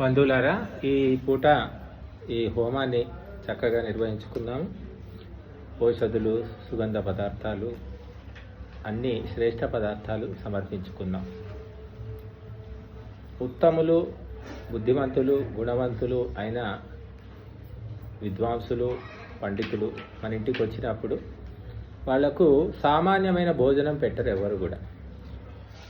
బంధువులారా ఈ పూట ఈ హోమాన్ని చక్కగా నిర్వహించుకున్నాం. ఔషధులు సుగంధ పదార్థాలు అన్ని శ్రేష్ట పదార్థాలు సమర్పించుకున్నాం. ఉత్తములు బుద్ధిమంతులు గుణవంతులు అయిన విద్వాంసులు పండితులు మన ఇంటికి వచ్చినప్పుడు వాళ్ళకు సామాన్యమైన భోజనం పెట్టరు ఎవరు కూడా.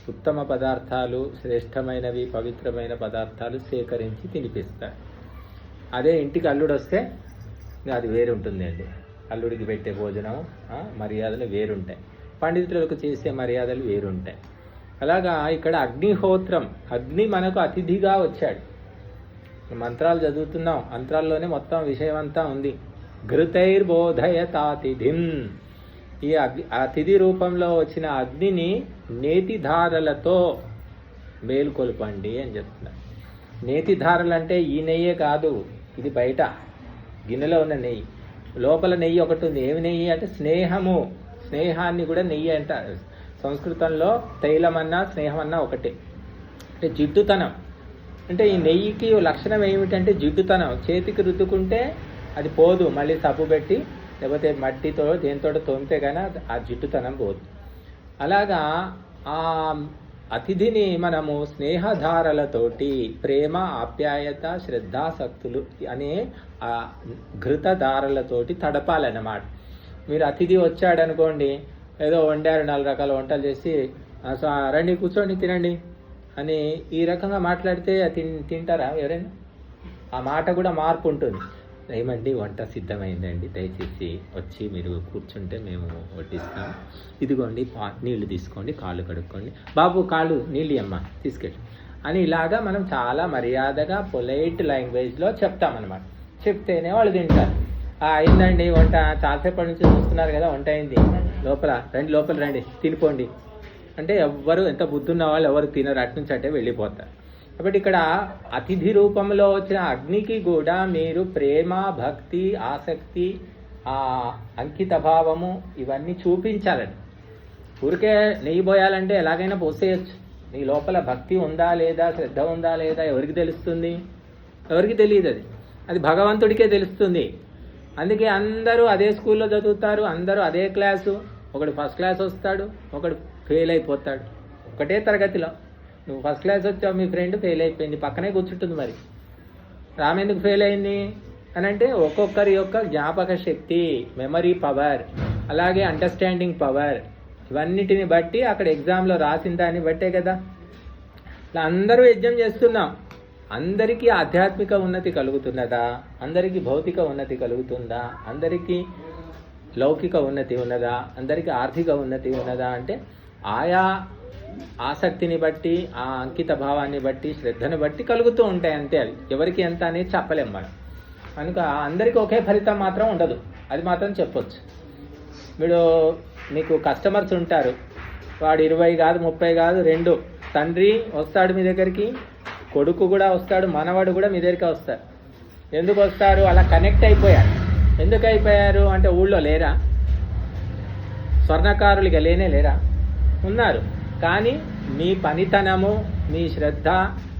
ఉత్తమ పదార్థాలు శ్రేష్టమైనవి పవిత్రమైన పదార్థాలు సేకరించి తినిపిస్తారు అదే ఇంటికి అల్లుడు వస్తే అది వేరు ఉంటుందండి అల్లుడికి పెట్టే భోజనం మర్యాదలు వేరుంటాయి. పండితులకు చేసే మర్యాదలు వేరుంటాయి. అలాగా ఇక్కడ అగ్నిహోత్రం అగ్ని మనకు అతిథిగా వచ్చాడు. మంత్రాలు చదువుతున్నాం. మంత్రాల్లోనే మొత్తం విషయం అంతా ఉంది. ఘృతైర్బోధయతాతిథిం. ఈ అగ్ని అతిథి రూపంలో వచ్చిన అగ్నిని నేతిధారలతో మేలుకొల్పండి అని చెప్తున్నారు. నేతిధారలు అంటే ఈ నెయ్యే కాదు ఇది బయట గిన్నెలో ఉన్న నెయ్యి. లోపల నెయ్యి ఒకటి ఉంది. ఏమి నెయ్యి అంటే స్నేహము. స్నేహాన్ని కూడా నెయ్యి అంటారు సంస్కృతంలో తైలమన్నా స్నేహమన్నా ఒకటే. అంటే జిడ్డుతనం. అంటే ఈ నెయ్యికి లక్షణం ఏమిటంటే జిడ్డుతనం. చేతికి రుద్దుకుంటే అది పోదు. మళ్ళీ సబ్బు పెట్టి లేకపోతే మట్టితో దేంతో తోమితే కానీ ఆ జిడ్డుతనం పోదు. అలాగా ఆ అతిథిని మనము స్నేహధారలతోటి ప్రేమ ఆప్యాయత శ్రద్ధాసక్తులు అనే ఆ ఘృతధారలతోటి తడపాలన్నమాట. మీరు అతిథి వచ్చాడనుకోండి ఏదో వండారు నాలుగు రకాల వంటలు చేసి "ఆ, రండి కూర్చోండి తినండి అని ఈ రకంగా మాట్లాడితే తింటారా ఎవరైనా? ఆ మాట కూడా మార్పు ఉంటుంది. ఏమండి? వంట సిద్ధమైందండి. దయచేసి వచ్చి మీరు కూర్చుంటే మేము వడ్డిస్తాం. ఇదిగోండి పా నీళ్ళు తీసుకోండి కాళ్ళు కడుక్కోండి. బాబు కాళ్ళు నీళ్ళు అమ్మ తీసుకెళ్ళి. అని ఇలాగా మనం చాలా మర్యాదగా పొలైట్ లాంగ్వేజ్లో చెప్తామన్నమాట. చెప్తేనే వాళ్ళు తింటారు. అయిందండి వంట. చాలాసేపటి నుంచి చూస్తున్నారు కదా వంట అయింది. లోపల రండి లోపల రండి. తినిపోండి. అంటే ఎవ్వరు ఎంత బుద్ధి ఉన్న వాళ్ళు ఎవరు తినరు. అటు నుంచి అంటే వెళ్ళిపోతారు. కాబట్టి ఇక్కడ అతిథి రూపంలో వచ్చిన అగ్నికి కూడా మీరు ప్రేమ భక్తి ఆసక్తి ఆ అంకిత భావము ఇవన్నీ చూపించాలని. ఊరికే నెయ్యి పోయాలంటే ఎలాగైనా పోసేయచ్చు. నీ లోపల భక్తి ఉందా లేదా శ్రద్ధ ఉందా లేదా ఎవరికి తెలుస్తుంది? ఎవరికి తెలియదు అది. అది భగవంతుడికే తెలుస్తుంది. అందుకే అందరూ అదే స్కూల్లో చదువుతారు అందరూ అదే క్లాసు. ఒకడు ఫస్ట్ క్లాస్ వస్తాడు ఒకడు ఫెయిల్ అయిపోతాడు. ఒకటే తరగతిలో. నువ్వు ఫస్ట్ క్లాస్ వచ్చావు మీ ఫ్రెండ్ ఫెయిల్ అయిపోయింది. పక్కనే కూర్చుంటుంది మరి. రామ్ ఎందుకు ఫెయిల్ అయింది? అని అంటే ఒక్కొక్కరి యొక్క జ్ఞాపక శక్తి మెమరీ పవర్ అలాగే అండర్స్టాండింగ్ పవర్ ఇవన్నిటిని బట్టి అక్కడ ఎగ్జామ్లో రాసిన దాన్ని బట్టే కదా. ఇలా అందరూ యజ్ఞం చేస్తున్నాం. అందరికీ ఆధ్యాత్మిక ఉన్నతి కలుగుతున్నదా? అందరికీ భౌతిక ఉన్నతి కలుగుతుందా? అందరికీ లౌకిక ఉన్నతి ఉన్నదా? అందరికీ ఆర్థిక ఉన్నతి ఉన్నదా? అంటే ఆయా ఆసక్తిని బట్టి ఆ అంకిత భావాన్ని బట్టి శ్రద్ధను బట్టి కలుగుతూ ఉంటాయి అంతే అవి ఎవరికి ఎంత అనేది చెప్పలేం మనం. కనుక అందరికీ ఒకే ఫలితం మాత్రం ఉండదు. అది మాత్రం చెప్పొచ్చు. మీరు మీకు కస్టమర్స్ ఉంటారు. వాడు ఇరవై కాదు ముప్పై కాదు రెండు. తండ్రి వస్తాడు మీ దగ్గరికి కొడుకు కూడా వస్తాడు మనవాడు కూడా మీ దగ్గరికి వస్తారు ఎందుకు వస్తారు? అలా కనెక్ట్ అయిపోయారు. ఎందుకు అయిపోయారు? అంటే ఊళ్ళో లేరా? స్వర్ణకారులు ఇక లేనే లేరా? ఉన్నారు. కానీ మీ పనితనము మీ శ్రద్ధ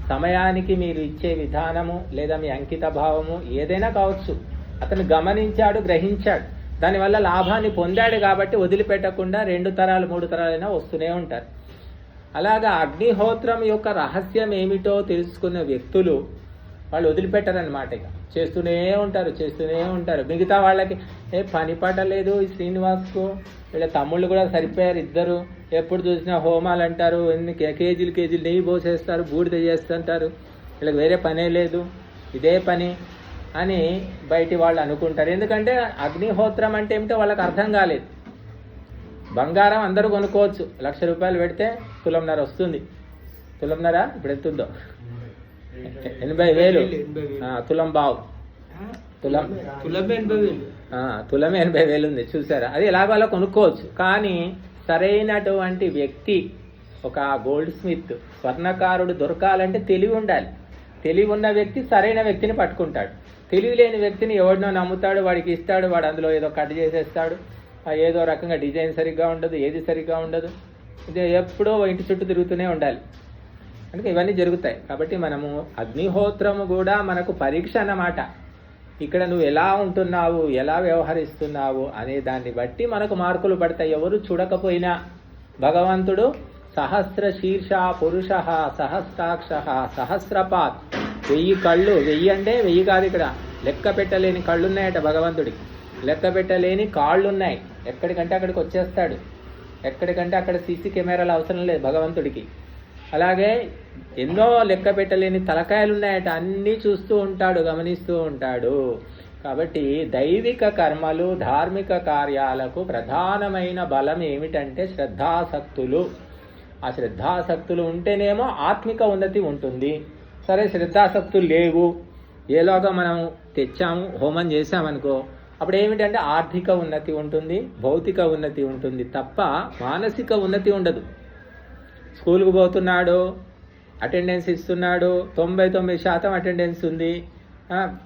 సమయానికి మీరు ఇచ్చే విధానము లేదా మీ అంకిత భావము ఏదైనా కావచ్చు. అతను గమనించాడు గ్రహించాడు. దానివల్ల లాభాన్ని పొందాడు కాబట్టి వదిలిపెట్టకుండా రెండు తరాలు మూడు తరాలైనా వస్తూనే ఉంటారు. అలాగా అగ్నిహోత్రం యొక్క రహస్యం ఏమిటో తెలుసుకున్న వ్యక్తులు వాళ్ళు వదిలిపెట్టారనమాట ఇక. చేస్తూనే ఉంటారు చేస్తూనే ఉంటారు. మిగతా వాళ్ళకి ఏ పని పాట లేదు ఈ శ్రీనివాస్కు. వీళ్ళ తమ్ముళ్ళు కూడా సరిపోయారు ఇద్దరు. ఎప్పుడు చూసినా హోమాలు అంటారు ఎన్ని కేజీలు కేజీలు నెయ్యి పోసేస్తారు బూడిద చేస్తుంటారు. వీళ్ళకి వేరే పనే లేదు. ఇదే పని అని బయటి వాళ్ళు అనుకుంటారు. ఎందుకంటే అగ్నిహోత్రం అంటే ఏమిటో వాళ్ళకి అర్థం కాలేదు. బంగారం అందరూ కొనుక్కోవచ్చు. లక్ష రూపాయలు పెడితే తులంన్నర వస్తుంది. తులంన్నర ఇప్పుడు ఎంత ఉందో ఎనభై వేలు. తులం బావు. తులం. తులం ఎనభై వేలు. తులం ఎనభై వేలు ఉంది. చూసారా? అది ఎలాగో అలా కొనుక్కోవచ్చు. కానీ సరైనటువంటి వ్యక్తి ఒక గోల్డ్ స్మిత్ స్వర్ణకారుడు దొరకాలంటే తెలివి ఉండాలి. తెలివి ఉన్న వ్యక్తి సరైన వ్యక్తిని పట్టుకుంటాడు. తెలివి లేని వ్యక్తిని ఎవడినో నమ్ముతాడు వాడికి ఇస్తాడు వాడు అందులో ఏదో కట్ చేసేస్తాడు ఏదో రకంగా డిజైన్ సరిగ్గా ఉండదు ఏది సరిగ్గా ఉండదు. ఇది ఎప్పుడో ఇంటి చుట్టూ తిరుగుతూనే ఉండాలి. అందుకే ఇవన్నీ జరుగుతాయి. కాబట్టి మనము అగ్నిహోత్రము కూడా మనకు పరీక్ష అన్నమాట. ఇక్కడ నువ్వు ఎలా ఉంటున్నావు ఎలా వ్యవహరిస్తున్నావు అనే దాన్ని బట్టి మనకు మార్కులు పడతాయి. ఎవరు చూడకపోయినా భగవంతుడు సహస్ర శీర్ష పురుష సహస్రాక్ష సహస్రపాత్. వెయ్యి కళ్ళు వెయ్యి అంటే వెయ్యి కాదు ఇక్కడ. లెక్క పెట్టలేని కళ్ళున్నాయట భగవంతుడికి. లెక్క పెట్టలేని కాళ్ళున్నాయి. ఎక్కడికంటే అక్కడికి వచ్చేస్తాడు. ఎక్కడికంటే అక్కడ సీసీ కెమెరాలు అవసరం లేదు భగవంతుడికి. అలాగే ఎన్నో లెక్క పెట్టలేని తలకాయలు ఉన్నాయట అన్నీ చూస్తూ ఉంటాడు గమనిస్తూ ఉంటాడు. కాబట్టి దైవిక కర్మలు ధార్మిక కార్యాలకు ప్రధానమైన బలం ఏమిటంటే శ్రద్ధాసక్తులు ఆ శ్రద్ధాసక్తులు ఉంటేనేమో ఆత్మిక ఉన్నతి ఉంటుంది. సరే శ్రద్ధాసక్తులు లేవు. ఏలోగా మనం తెచ్చాము హోమం చేశామనుకో అప్పుడు ఏమిటంటే ఆర్థిక ఉన్నతి ఉంటుంది భౌతిక ఉన్నతి ఉంటుంది తప్ప మానసిక ఉన్నతి ఉండదు. స్కూల్కి పోతున్నాడు అటెండెన్స్ ఇస్తున్నాడు తొంభై తొమ్మిది శాతం అటెండెన్స్ ఉంది.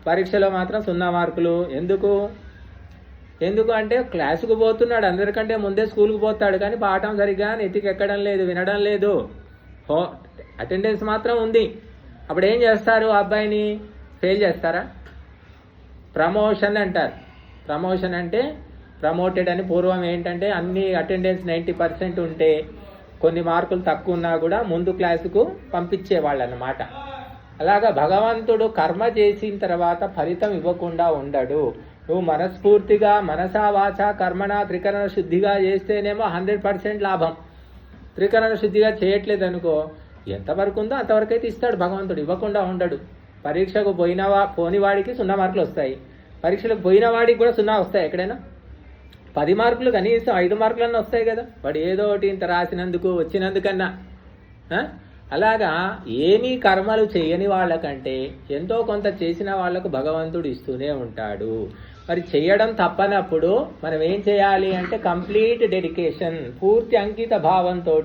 పరీక్షలో మాత్రం సున్నా మార్కులు. ఎందుకు? ఎందుకు అంటే క్లాసుకు పోతున్నాడు అందరికంటే ముందే స్కూల్కి పోతాడు కానీ పాఠం సరిగ్గా ఎత్తికి ఎక్కడం లేదు వినడం లేదు. హో అటెండెన్స్ మాత్రం ఉంది. అప్పుడు ఏం చేస్తారు ఆ అబ్బాయిని? ఫెయిల్ చేస్తారా? ప్రమోషన్ అంటారు. ప్రమోషన్ అంటే ప్రమోటెడ్ అని పూర్వం ఏంటంటే అన్ని అటెండెన్స్ నైంటీ పర్సెంట్ ఉంటే కొన్ని మార్కులు తక్కువ ఉన్నా కూడా ముందు క్లాసుకు పంపించేవాళ్ళు అన్నమాట అలాగా భగవంతుడు కర్మ చేసిన తర్వాత ఫలితం ఇవ్వకుండా ఉండడు. నువ్వు మనస్ఫూర్తిగా మనసా వాచ కర్మణ త్రికరణ శుద్ధిగా చేస్తేనేమో హండ్రెడ్ పర్సెంట్ లాభం. త్రికరణ శుద్ధిగా చేయట్లేదు అనుకో ఎంతవరకు ఉందో అంతవరకు అయితే ఇస్తాడు భగవంతుడు ఇవ్వకుండా ఉండడు. పరీక్షకు పోయినవా పోని వాడికి సున్నా మార్కులు వస్తాయి. పరీక్షలకు పోయిన వాడికి కూడా సున్నా వస్తాయి ఎక్కడైనా? పది మార్కులు కనీసం ఐదు మార్కులన్నా వస్తాయి కదా. వాడు ఏదో ఒకటి ఇంత రాసినందుకు వచ్చినందుకన్నా. అలాగా ఏమీ కర్మలు చేయని వాళ్ళకంటే ఎంతో కొంత చేసిన వాళ్ళకు భగవంతుడు ఇస్తూనే ఉంటాడు. మరి చేయడం తప్పనప్పుడు మనం ఏం చేయాలి అంటే కంప్లీట్ డెడికేషన్ పూర్తి అంకిత భావంతో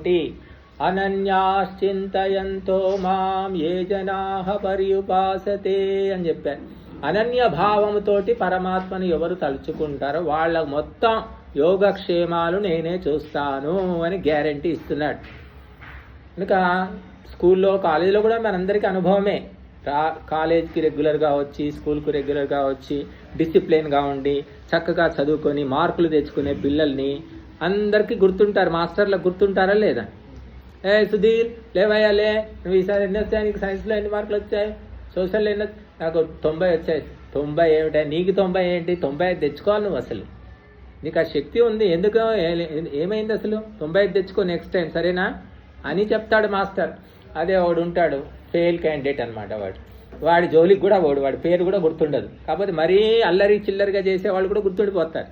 అనన్యాశ్చింతయంతో మాం ఏ జనాహ పర్యుపాసతే అని చెప్పారు. అనన్య భావముతోటి పరమాత్మను ఎవరు తలుచుకుంటారో వాళ్ళ మొత్తం యోగక్షేమాలు నేనే చూస్తాను అని గ్యారంటీ ఇస్తున్నాడు. కనుక స్కూల్లో కాలేజీలో కూడా మనందరికీ అనుభవమే. రా కాలేజ్కి రెగ్యులర్గా వచ్చి స్కూల్కి రెగ్యులర్గా వచ్చి డిసిప్లిన్గా ఉండి చక్కగా చదువుకొని మార్కులు తెచ్చుకునే పిల్లల్ని అందరికీ గుర్తుంటారు. మాస్టర్లకు గుర్తుంటారా లేదా? ఏ సుధీర్ లేవయ్యా లే. నువ్వు ఈసారి ఎన్ని వచ్చాయి నీకు సైన్స్లో ఎన్ని మార్కులు వచ్చాయి? సోషల్ అయినా నాకు తొంభై వచ్చాయి. తొంభై ఏమిటా? నీకు తొంభై ఏంటి? తొంభై ఐదు తెచ్చుకోవాలి నువ్వు అసలు. నీకు ఆ శక్తి ఉంది. ఎందుకు ఏమైంది అసలు? తొంభై ఐదు తెచ్చుకో నెక్స్ట్ టైం సరేనా? అని చెప్తాడు మాస్టర్. అదే వాడు ఉంటాడు. ఫెయిల్ క్యాండిడేట్ అనమాట వాడు. వాడి జోలికి కూడా వాడు వాడి పేరు కూడా గుర్తుండదు. కాకపోతే మరీ అల్లరి చిల్లరిగా చేసే వాళ్ళు కూడా గుర్తుండిపోతారు.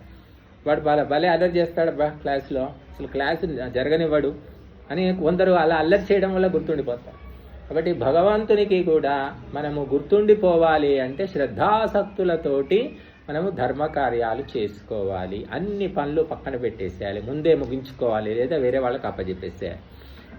వాడు భలే భలే అల్లరి చేస్తాడు బా క్లాస్లో అసలు క్లాస్ జరగనివ్వడు అని కొందరు అలా అల్లరి చేయడం వల్ల గుర్తుండిపోతారు. కాబట్టి భగవంతునికి కూడా మనము గుర్తుండిపోవాలి అంటే శ్రద్ధాసక్తులతోటి మనము ధర్మ కార్యాలు చేసుకోవాలి. అన్ని పనులు పక్కన పెట్టేసేయాలి. ముందే ముగించుకోవాలి లేదా వేరే వాళ్ళకి అప్పజెప్పేసేయాలి.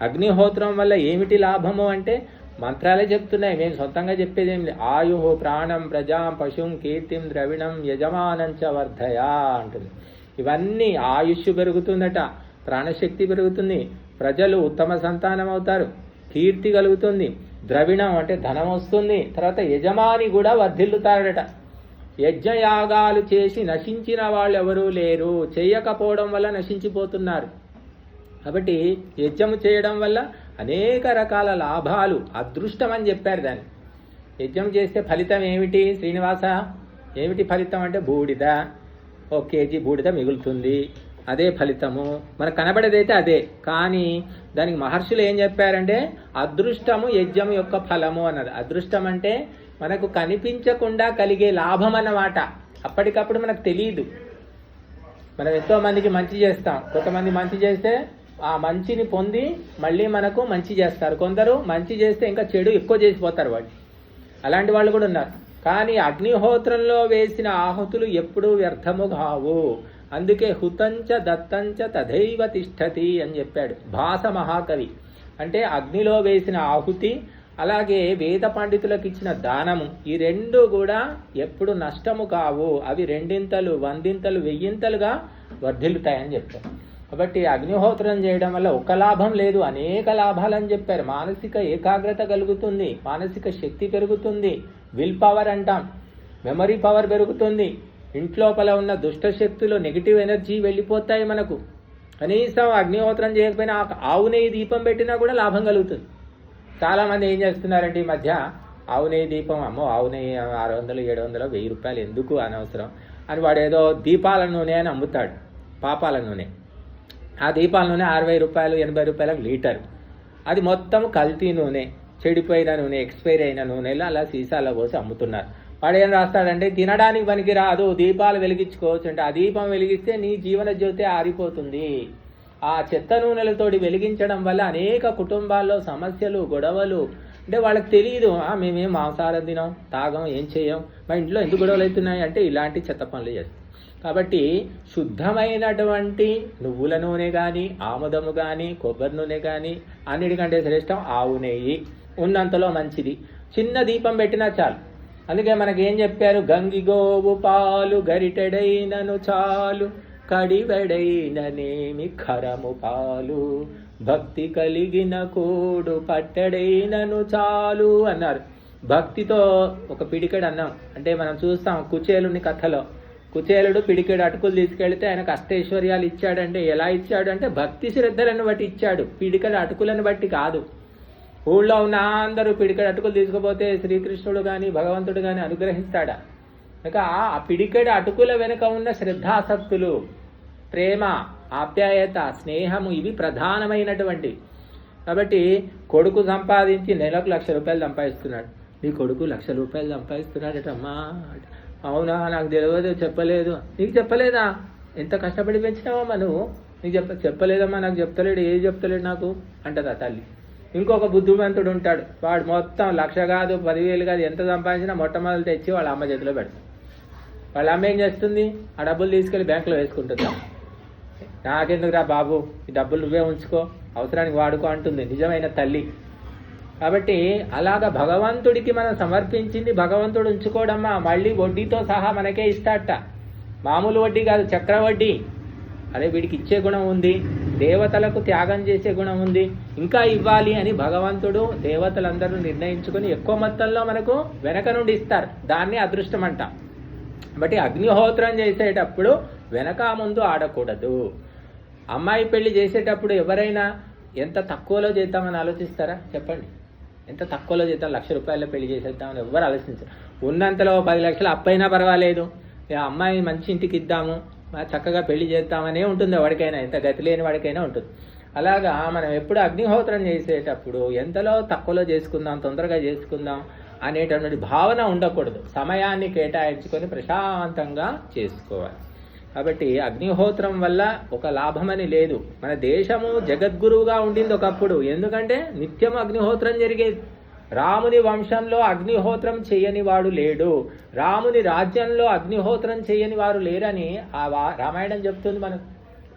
అగ్నిహోత్రం వల్ల ఏమిటి లాభము అంటే మంత్రాలే చెప్తున్నాయి. మేము సొంతంగా చెప్పేది ఏం లేదు. ఆయు ప్రాణం ప్రజాం పశుం కీర్తిం ద్రవిణం యజమానంచ వర్ధయా అంటుంది. ఇవన్నీ ఆయుష్ పెరుగుతుందట ప్రాణశక్తి పెరుగుతుంది. ప్రజలు ఉత్తమ సంతానం అవుతారు. కీర్తి కలుగుతుంది. ద్రవిణం అంటే ధనం వస్తుంది. తర్వాత యజమాని కూడా వర్ధిల్లుతాడట. యజ్ఞయాగాలు చేసి నశించిన వాళ్ళు ఎవరూ లేరు. చేయకపోవడం వల్ల నశించిపోతున్నారు. కాబట్టి యజ్ఞము చేయడం వల్ల అనేక రకాల లాభాలు అదృష్టం అని చెప్పారు దాన్ని. యజ్ఞం చేస్తే ఫలితం ఏమిటి? శ్రీనివాస? ఏమిటి ఫలితం అంటే బూడిద. ఓ కేజీ బూడిద మిగులుతుంది. అదే ఫలితము. మనకు కనబడేదైతే అదే. కానీ దానికి మహర్షులు ఏం చెప్పారంటే అదృష్టము యజ్ఞం యొక్క ఫలము అన్నది. అదృష్టం అంటే మనకు కనిపించకుండా కలిగే లాభం అన్నమాట. అప్పటికప్పుడు మనకు తెలియదు మనం ఎంతో మందికి మంచి చేస్తాం. కొంతమంది మంచి చేస్తే ఆ మంచిని పొంది మళ్ళీ మనకు మంచి చేస్తారు. కొందరు మంచి చేస్తే ఇంకా చెడు ఎక్కువ చేసిపోతారు వాళ్ళు. అలాంటి వాళ్ళు కూడా ఉన్నారు. కానీ అగ్నిహోత్రంలో వేసిన ఆహుతులు ఎప్పుడూ వ్యర్థము కావు. అందుకే హుతంచ దత్తంచ తథైవ తిష్టతి అని చెప్పాడు. భాస మహాకవి. అంటే అగ్నిలో వేసిన ఆహుతి అలాగే వేద పండితులకు ఇచ్చిన దానము ఈ రెండు కూడా ఎప్పుడు నష్టము కావు. అవి రెండింతలు వందింతలు వెయ్యింతలుగా వర్ధిల్లుతాయని చెప్పారు. కాబట్టి అగ్నిహోత్రం చేయడం వల్ల ఒక లాభం లేదు అనేక లాభాలని చెప్పారు. మానసిక ఏకాగ్రత కలుగుతుంది మానసిక శక్తి పెరుగుతుంది విల్ పవర్ అంటాం. మెమరీ పవర్ పెరుగుతుంది ఇంట్లోపల ఉన్న దుష్ట శక్తులు నెగిటివ్ ఎనర్జీ వెళ్ళిపోతాయి మనకు. కనీసం అగ్నిహోత్రం చేయకపోయినా ఆవు నెయ్యి దీపం పెట్టినా కూడా లాభం కలుగుతుంది. చాలామంది ఏం చేస్తున్నారంటే ఈ మధ్య? ఆవు నెయ్యి దీపం అమ్మో ఆవు నెయ్యి ఆరు వందలు ఏడు వందలు వెయ్యి రూపాయలు ఎందుకు అనవసరం? అని వాడు ఏదో దీపాల నూనె అని అమ్ముతాడు. పాపాల నూనె. ఆ దీపాల నూనె అరవై రూపాయలు ఎనభై రూపాయలకు లీటర్. అది మొత్తం కల్తీ నూనె చెడిపోయిన నూనె ఎక్స్పైర్ అయిన నూనెలు అలా సీసాలో పోసి అమ్ముతున్నారు. వాడు ఏం రాస్తాడంటే తినడానికి పనికి రాదు దీపాలు వెలిగించుకోవచ్చు అంటే. ఆ దీపం వెలిగిస్తే నీ జీవన జ్యోతి ఆరిపోతుంది. ఆ చెత్త నూనెలతోటి వెలిగించడం వల్ల అనేక కుటుంబాల్లో సమస్యలు గొడవలు అంటే వాళ్ళకి తెలియదు "ఆ, మేమేం మాంసాహారం తినాం తాగం ఏం చేయం మా ఇంట్లో ఎందుకు గొడవలు అవుతున్నాయి? అంటే ఇలాంటి చెత్త పనులు చేస్తాం. కాబట్టి శుద్ధమైనటువంటి నువ్వుల నూనె కానీ ఆముదము కానీ కొబ్బరి నూనె కానీ అన్నిటికంటే శ్రేష్టం ఆవు నెయ్యి. ఉన్నంతలో మంచిది. చిన్న దీపం పెట్టినా చాలు. అందుకే మనకేం చెప్పారు? గంగిగోవు పాలు గరిటెడైనను చాలు కడివెడైననేమి ఖరము పాలు భక్తి కలిగిన కూడు పట్టెడైనను చాలు అన్నారు. భక్తితో ఒక పిడికెడు అన్నాం. అంటే మనం చూస్తాం కుచేలుని కథలో. కుచేలుడు పిడికెడు అటుకులు తీసుకెళ్తే ఆయనకు అష్టైశ్వర్యాలు ఇచ్చాడంటే ఎలా ఇచ్చాడు అంటే భక్తి శ్రద్ధలను బట్టి ఇచ్చాడు. పిడికెడు అటుకులను బట్టి కాదు. ఊళ్ళో ఉన్న అందరూ పిడికెడు అటుకులు తీసుకుపోతే శ్రీకృష్ణుడు కానీ భగవంతుడు కానీ అనుగ్రహిస్తాడా? ఇక ఆ పిడికెడు అటుకుల వెనుక ఉన్న శ్రద్ధాసక్తులు ప్రేమ ఆప్యాయత స్నేహము ఇవి ప్రధానమైనటువంటి. కాబట్టి కొడుకు సంపాదించి నెలకు లక్ష రూపాయలు సంపాదిస్తున్నాడు. నీ కొడుకు లక్ష రూపాయలు సంపాదిస్తున్నాడు అమ్మా అవునా? నాకు తెలియదు చెప్పలేదు. నీకు చెప్పలేదా? ఎంత కష్టపడి పెంచినావమ్మా నువ్వు? నీకు చెప్ప చెప్పలేదమ్మా నాకు చెప్తలేడు ఏది చెప్తలేడు నాకు? అంటదా తల్లి. ఇంకొక బుద్ధిమంతుడు ఉంటాడు. వాడు మొత్తం లక్ష కాదు పదివేలు కాదు ఎంత సంపాదించినా మొట్టమొదలు తెచ్చి వాళ్ళ అమ్మ చేతిలో పెడతాడు. వాళ్ళ అమ్మ ఏం చేస్తుంది? ఆ డబ్బులు తీసుకెళ్ళి బ్యాంకులో వేసుకుంటుందా. నాకెందుకురా బాబు ఈ డబ్బులు నువ్వే ఉంచుకో అవసరానికి వాడుకో అంటుంది. నిజమైన తల్లి. కాబట్టి అలాగ భగవంతుడికి మనం సమర్పించింది భగవంతుడు ఉంచుకోవడమ్మా మళ్ళీ వడ్డీతో సహా మనకే ఇస్తాడట. మామూలు వడ్డీ కాదు చక్ర వడ్డీ. అదే వీడికి ఇచ్చే గుణం ఉంది. దేవతలకు త్యాగం చేసే గుణం ఉంది. ఇంకా ఇవ్వాలి అని భగవంతుడు దేవతలందరూ నిర్ణయించుకొని ఎక్కువ మొత్తంలో మనకు వెనక నుండి ఇస్తారు. దాన్ని అదృష్టం అంట. బట్టి అగ్నిహోత్రం చేసేటప్పుడు వెనక ముందు ఆడకూడదు. అమ్మాయి పెళ్ళి చేసేటప్పుడు ఎవరైనా ఎంత తక్కువలో చేద్దామని ఆలోచిస్తారా? చెప్పండి. ఎంత తక్కువలో చేద్దాం? లక్ష రూపాయల్లో పెళ్ళి చేసేద్దామని ఎవరు ఆలోచించరు. ఉన్నంతలో పది లక్షలు అప్పైనా పర్వాలేదు. అమ్మాయిని అమ్మాయి మంచి ఇంటికి ఇద్దాము. చక్కగా పెళ్ళి చేస్తామనే ఉంటుంది వాడికైనా ఎంత గతి లేని వాడికైనా ఉంటుంది. అలాగా మనం ఎప్పుడు అగ్నిహోత్రం చేసేటప్పుడు ఎంతలో తక్కువలో చేసుకుందాం తొందరగా చేసుకుందాం అనేటటువంటి భావన ఉండకూడదు. సమయాన్ని కేటాయించుకొని ప్రశాంతంగా చేసుకోవాలి. కాబట్టి అగ్నిహోత్రం వల్ల ఒక లాభమని లేదు. మన దేశము జగద్గురువుగా ఉండింది ఒకప్పుడు. ఎందుకంటే నిత్యం అగ్నిహోత్రం జరిగేది. రాముని వంశంలో అగ్నిహోత్రం చేయని వాడు లేడు. రాముని రాజ్యంలో అగ్నిహోత్రం చేయని వారు లేరని ఆ వా- రామాయణం చెప్తుంది మనకు.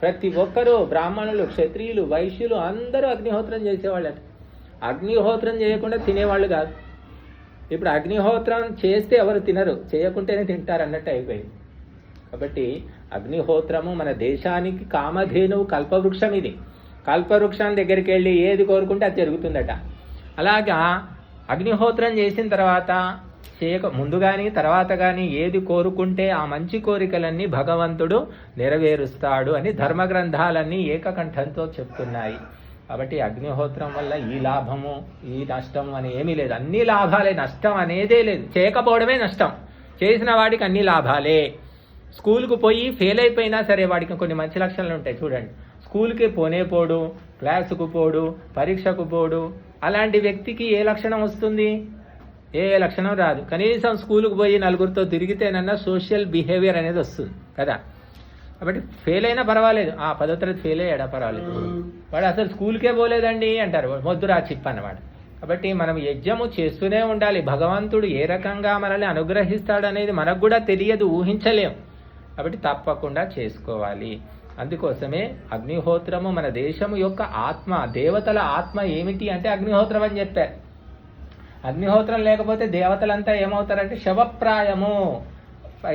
ప్రతి ఒక్కరూ బ్రాహ్మణులు క్షత్రియులు వైశ్యులు అందరూ అగ్నిహోత్రం చేసేవాళ్ళట. అగ్నిహోత్రం చేయకుండా తినేవాళ్ళు కాదు. ఇప్పుడు అగ్నిహోత్రం చేస్తే ఎవరు తినరు. చేయకుంటేనే తింటారు అన్నట్టు అయిపోయింది. కాబట్టి అగ్నిహోత్రము మన దేశానికి కామధేనువు కల్పవృక్షం ఇది. కల్పవృక్షం దగ్గరికి వెళ్ళి ఏది కోరుకుంటే అది జరుగుతుందట. అలాగా అగ్నిహోత్రం చేసిన తర్వాత చేయక ముందు కానీ తర్వాత కానీ ఏది కోరుకుంటే ఆ మంచి కోరికలన్నీ భగవంతుడు నెరవేరుస్తాడు అని ధర్మ గ్రంథాలన్నీ ఏకకంఠంతో చెప్తున్నాయి. కాబట్టి అగ్నిహోత్రం వల్ల ఈ లాభము ఈ నష్టం అని ఏమీ లేదు. అన్ని లాభాలే నష్టం అనేదే లేదు. చేయకపోవడమే నష్టం. చేసిన వాడికి అన్ని లాభాలే. స్కూల్కు పోయి ఫెయిల్ అయిపోయినా సరే వాడికి కొన్ని మంచి లక్షణాలు ఉంటాయి. చూడండి. స్కూల్కి పోనే పోడు క్లాసుకు పోడు పరీక్షకు పోడు అలాంటి వ్యక్తికి ఏ లక్షణం వస్తుంది? ఏ లక్షణం రాదు. కనీసం స్కూల్కి పోయి నలుగురితో తిరిగితేనన్నా సోషల్ బిహేవియర్ అనేది వస్తుంది కదా? కాబట్టి ఫెయిల్ అయినా పర్వాలేదు. ఆ పదో తరగతి ఫెయిల్ అయ్యాడా? పర్వాలేదు. వాడు అసలు స్కూల్కే పోలేదండి అంటారు. మొద్దురా చిప్ అన్నమాట కాబట్టి మనం యజ్ఞము చేస్తూనే ఉండాలి. భగవంతుడు ఏ రకంగా మనల్ని అనుగ్రహిస్తాడు అనేది మనకు కూడా తెలియదు ఊహించలేం. కాబట్టి తప్పకుండా చేసుకోవాలి. అందుకోసమే అగ్నిహోత్రము మన దేశము యొక్క ఆత్మ దేవతల ఆత్మ ఏమిటి అంటే అగ్నిహోత్రం అని చెప్పారు. అగ్నిహోత్రం లేకపోతే దేవతలంతా ఏమవుతారంటే శవప్రాయము.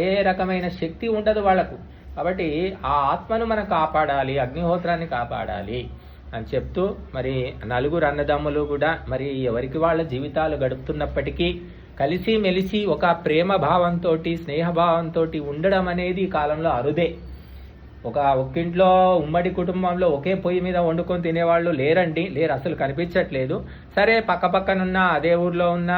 ఏ రకమైన శక్తి ఉండదు వాళ్ళకు కాబట్టి ఆ ఆత్మను మనం కాపాడాలి అగ్నిహోత్రాన్ని కాపాడాలి అని చెప్తూ మరి నలుగురు అన్నదమ్ములు కూడా మరి ఎవరికి వాళ్ళ జీవితాలు గడుపుతున్నప్పటికీ కలిసి మెలిసి ఒక ప్రేమ భావంతో స్నేహభావంతో ఉండడం అనేది ఈ కాలంలో అరుదే. ఒక ఒక్కింట్లో ఉమ్మడి కుటుంబంలో ఒకే పొయ్యి మీద వండుకొని తినేవాళ్ళు లేరండి లేరు అసలు కనిపించట్లేదు. సరే పక్క పక్కనున్న అదే ఊర్లో ఉన్న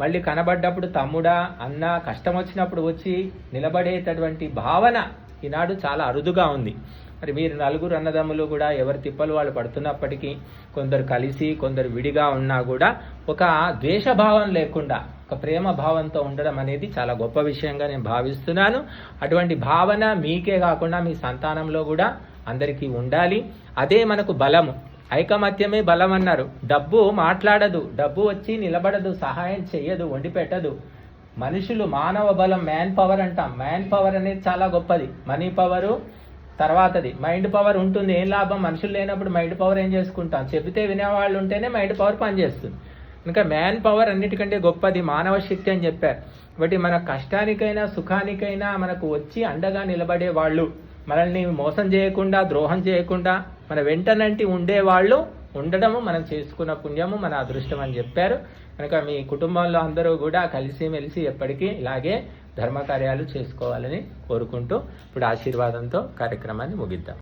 మళ్ళీ కనబడ్డప్పుడు తమ్ముడా అన్న కష్టం వచ్చినప్పుడు వచ్చి నిలబడేటటువంటి భావన ఈనాడు చాలా అరుదుగా ఉంది. మరి మీరు నలుగురు అన్నదమ్ములు కూడా ఎవరి తిప్పలు వాళ్ళు పడుతున్నప్పటికీ కొందరు కలిసి కొందరు విడిగా ఉన్నా కూడా ఒక ద్వేషభావం లేకుండా ఒక ప్రేమ భావంతో ఉండడం అనేది చాలా గొప్ప విషయంగా నేను భావిస్తున్నాను. అటువంటి భావన మీకే కాకుండా మీ సంతానంలో కూడా అందరికీ ఉండాలి. అదే మనకు బలము ఐకమత్యమే బలం అన్నారు. డబ్బు మాట్లాడదు. డబ్బు వచ్చి నిలబడదు. సహాయం చెయ్యదు. వండి పెట్టదు. మనుషులు మానవ బలం మ్యాన్ పవర్ అంటాం. మ్యాన్ పవర్ అనేది చాలా గొప్పది. మనీ పవరు తర్వాతది. మైండ్ పవర్ ఉంటుంది. ఏం లాభం? మనుషులు లేనప్పుడు మైండ్ పవర్ ఏం చేసుకుంటాం? చెబితే వినేవాళ్ళు ఉంటేనే మైండ్ పవర్ పనిచేస్తుంది. ఇంకా మ్యాన్ పవర్ అన్నిటికంటే గొప్పది మానవ శక్తి అని చెప్పారు. కాబట్టి మన కష్టానికైనా సుఖానికైనా మనకు వచ్చి అండగా నిలబడే వాళ్ళు మనల్ని మోసం చేయకుండా ద్రోహం చేయకుండా మన వెంటనంటి ఉండేవాళ్ళు ఉండడము మనం చేసుకున్న పుణ్యము మన అదృష్టం అని చెప్పారు. కనుక మీ కుటుంబంలో అందరూ కూడా కలిసిమెలిసి ఎప్పటికీ ఇలాగే ధర్మ కార్యాలు చేసుకోవాలని కోరుకుంటూ ఇప్పుడు ఆశీర్వాదంతో కార్యక్రమాన్ని ముగిద్దాం.